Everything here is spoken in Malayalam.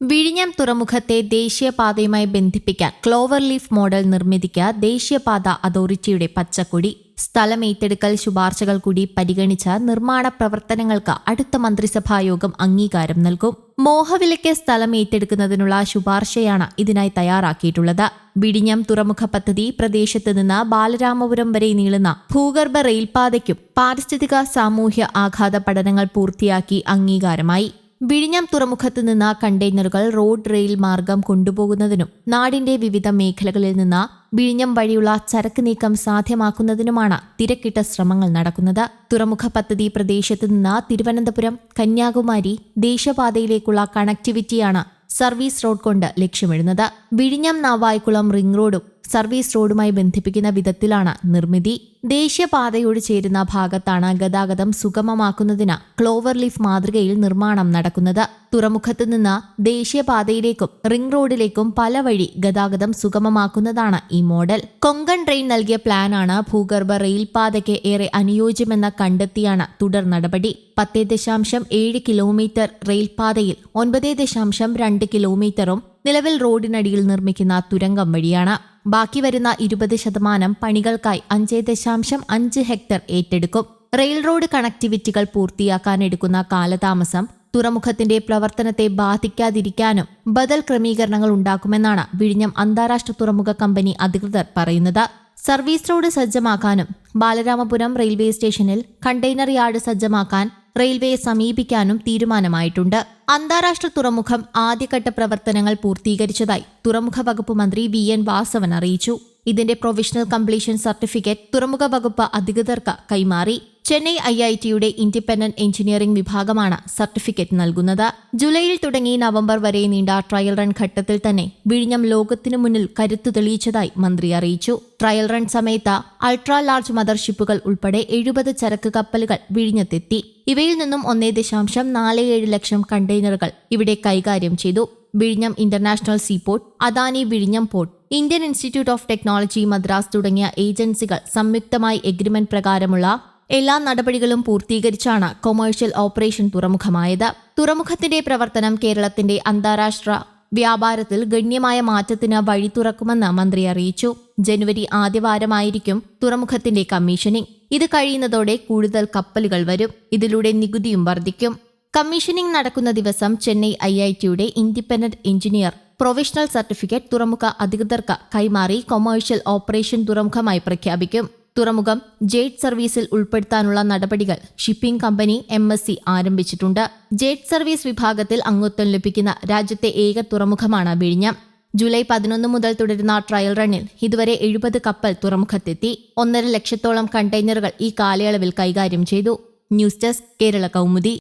വിഴിഞ്ഞം തുറമുഖത്തെ ദേശീയപാതയുമായി ബന്ധിപ്പിക്കാൻ ക്ലോവർ ലീഫ് മോഡൽ നിർമ്മിതിക്ക് ദേശീയപാത അതോറിറ്റിയുടെ പച്ചക്കൊടി സ്ഥലം ഏറ്റെടുക്കൽ ശുപാർശകൾ കൂടി പരിഗണിച്ച നിർമ്മാണ പ്രവർത്തനങ്ങൾക്ക് അടുത്ത മന്ത്രിസഭായോഗം അംഗീകാരം നൽകും. മോഹവിലയ്ക്ക് സ്ഥലം ഏറ്റെടുക്കുന്നതിനുള്ള ശുപാർശയാണ് ഇതിനായി തയ്യാറാക്കിയിട്ടുള്ളത്. വിഴിഞ്ഞം തുറമുഖ പദ്ധതി പ്രദേശത്ത് നിന്ന് ബാലരാമപുരം വരെ നീളുന്ന ഭൂഗർഭ റെയിൽപാതയ്ക്കും പാരിസ്ഥിതിക സാമൂഹ്യ ആഘാത പഠനങ്ങൾ പൂർത്തിയാക്കി അംഗീകാരമായി. വിഴിഞ്ഞം തുറമുഖത്ത് നിന്ന് കണ്ടെയ്നറുകൾ റോഡ് റെയിൽ മാർഗം കൊണ്ടുപോകുന്നതിനും നാടിന്റെ വിവിധ മേഖലകളിൽ നിന്ന് വിഴിഞ്ഞം വഴിയുള്ള ചരക്ക് നീക്കം സാധ്യമാക്കുന്നതിനുമാണ് തിരക്കിട്ട ശ്രമങ്ങൾ നടക്കുന്നത്. തുറമുഖ പദ്ധതി പ്രദേശത്ത് നിന്ന് തിരുവനന്തപുരം കന്യാകുമാരി ദേശീയപാതയിലേക്കുള്ള കണക്ടിവിറ്റിയാണ് സർവീസ് റോഡ് കൊണ്ട് ലക്ഷ്യമിടുന്നത്. വിഴിഞ്ഞം നാവായിക്കുളം റിംഗ് റോഡും സർവീസ് റോഡുമായി ബന്ധിപ്പിക്കുന്ന വിധത്തിലാണ് നിർമ്മിതി. ദേശീയപാതയോട് ചേരുന്ന ഭാഗത്താണ് ഗതാഗതം സുഗമമാക്കുന്നതിന് ക്ലോവർ ലീഫ് മാതൃകയിൽ നിർമ്മാണം നടക്കുന്നത്. തുറമുഖത്ത് നിന്ന് ദേശീയപാതയിലേക്കും റിംഗ് റോഡിലേക്കും പല വഴി ഗതാഗതം സുഗമമാക്കുന്നതാണ് ഈ മോഡൽ. കൊങ്കൺ ട്രെയിൻ നൽകിയ പ്ലാനാണ് ഭൂഗർഭ റെയിൽപാതയ്ക്ക് ഏറെ അനുയോജ്യമെന്ന കണ്ടെത്തിയാണ് തുടർ നടപടി. പത്തേ ദശാംശം ഏഴ് കിലോമീറ്റർ റെയിൽപാതയിൽ ഒൻപതേ ദശാംശം രണ്ട് കിലോമീറ്ററും നിലവിൽ റോഡിനടിയിൽ നിർമ്മിക്കുന്ന തുരങ്കം വഴിയാണ്. ബാക്കി വരുന്ന ഇരുപത് ശതമാനം പണികൾക്കായി അഞ്ച് ദശാംശം അഞ്ച് ഹെക്ടർ ഏറ്റെടുക്കും. റെയിൽ റോഡ് കണക്ടിവിറ്റികൾ പൂർത്തിയാക്കാൻ എടുക്കുന്ന കാലതാമസം തുറമുഖത്തിന്റെ പ്രവർത്തനത്തെ ബാധിക്കാതിരിക്കാനും ബദൽ ക്രമീകരണങ്ങൾ ഉണ്ടാക്കുമെന്നാണ് വിഴിഞ്ഞം അന്താരാഷ്ട്ര തുറമുഖ കമ്പനി അധികൃതർ പറയുന്നത്. സർവീസ് റോഡ് സജ്ജമാക്കാനും ബാലരാമപുരം റെയിൽവേ സ്റ്റേഷനിൽ കണ്ടെയ്നർ യാർഡ് സജ്ജമാക്കാൻ റെയിൽവേയെ സമീപിക്കാനും തീരുമാനമായിട്ടുണ്ട്. അന്താരാഷ്ട്ര തുറമുഖം ആദ്യഘട്ട പ്രവർത്തനങ്ങൾ പൂർത്തീകരിച്ചതായി തുറമുഖ വകുപ്പ് മന്ത്രി വി എൻ വാസവൻ അറിയിച്ചു. ഇതിന്റെ പ്രൊവിഷണൽ കംപ്ലീഷൻ സർട്ടിഫിക്കറ്റ് തുറമുഖ വകുപ്പ് അധികൃതർക്ക് കൈമാറി. ചെന്നൈ ഐ ഐ ടിയുടെ ഇൻഡിപെൻഡന്റ് എഞ്ചിനീയറിംഗ് വിഭാഗമാണ് സർട്ടിഫിക്കറ്റ് നൽകുന്നത്. ജൂലൈയിൽ തുടങ്ങി നവംബർ വരെ നീണ്ട ട്രയൽ റൺ ഘട്ടത്തിൽ തന്നെ വിഴിഞ്ഞം ലോകത്തിനു മുന്നിൽ കരുത്തു തെളിയിച്ചതായി മന്ത്രി അറിയിച്ചു. ട്രയൽ റൺ സമയത്ത് അൾട്രാ ലാർജ് മദർഷിപ്പുകൾ ഉൾപ്പെടെ എഴുപത് ചരക്ക് കപ്പലുകൾ വിഴിഞ്ഞത്തെത്തി. ഇവയിൽ നിന്നും ഒന്നേ ദശാംശം നാല് ഏഴ് ലക്ഷം കണ്ടെയ്നറുകൾ ഇവിടെ കൈകാര്യം ചെയ്തു. വിഴിഞ്ഞം ഇന്റർനാഷണൽ സീപോർട്ട് അദാനി വിഴിഞ്ഞം port Indian Institute of Technology Madras തുടങ്ങിയ ഏജൻസികൾ സംയുക്തമായി എഗ്രിമെന്റ് പ്രകാരമുള്ള എല്ലാ നടപടികളും പൂർത്തീകരിച്ചാണ് കൊമേഴ്ഷ്യൽ ഓപ്പറേഷൻ തുറമുഖമായത്. തുറമുഖത്തിന്റെ പ്രവർത്തനം കേരളത്തിന്റെ അന്താരാഷ്ട്ര വ്യാപാരത്തിൽ ഗണ്യമായ മാറ്റത്തിന് വഴി തുറക്കുമെന്ന് മന്ത്രി അറിയിച്ചു. ജനുവരി ആദ്യവാരമായിരിക്കും തുറമുഖത്തിന്റെ കമ്മീഷനിംഗ് ഇത് കഴിയുന്നതോടെ കൂടുതൽ കപ്പലുകൾ വരും. ഇതിലൂടെ നികുതിയും വർദ്ധിക്കും. കമ്മീഷനിംഗ് നടക്കുന്ന ദിവസം ചെന്നൈ ഐ ഐ ടിയുടെ ഇൻഡിപെൻഡന്റ് എഞ്ചിനീയർ പ്രൊഫഷണൽ സർട്ടിഫിക്കറ്റ് തുറമുഖ അധികൃതർക്ക് കൈമാറി കൊമേഴ്ഷ്യൽ ഓപ്പറേഷൻ തുറമുഖമായി പ്രഖ്യാപിക്കും. തുറമുഖം ജെയ്റ്റ് സർവീസിൽ ഉൾപ്പെടുത്താനുള്ള നടപടികൾ shipping company M S C ആരംഭിച്ചിട്ടുണ്ട്. ജെയ്റ്റ് സർവീസ് വിഭാഗത്തിൽ അംഗത്വം ലഭിക്കുന്ന രാജ്യത്തെ ഏക തുറമുഖമാണ് വിഴിഞ്ഞം. ജൂലൈ പതിനൊന്ന് മുതൽ തുടരുന്ന ട്രയൽ റണ്ണിൽ ഇതുവരെ എഴുപത് കപ്പൽ തുറമുഖത്തെത്തി. ഒന്നര ലക്ഷത്തോളം കണ്ടെയ്നറുകൾ ഈ കാലയളവിൽ കൈകാര്യം ചെയ്തു. News desk Kerala Kaumudi.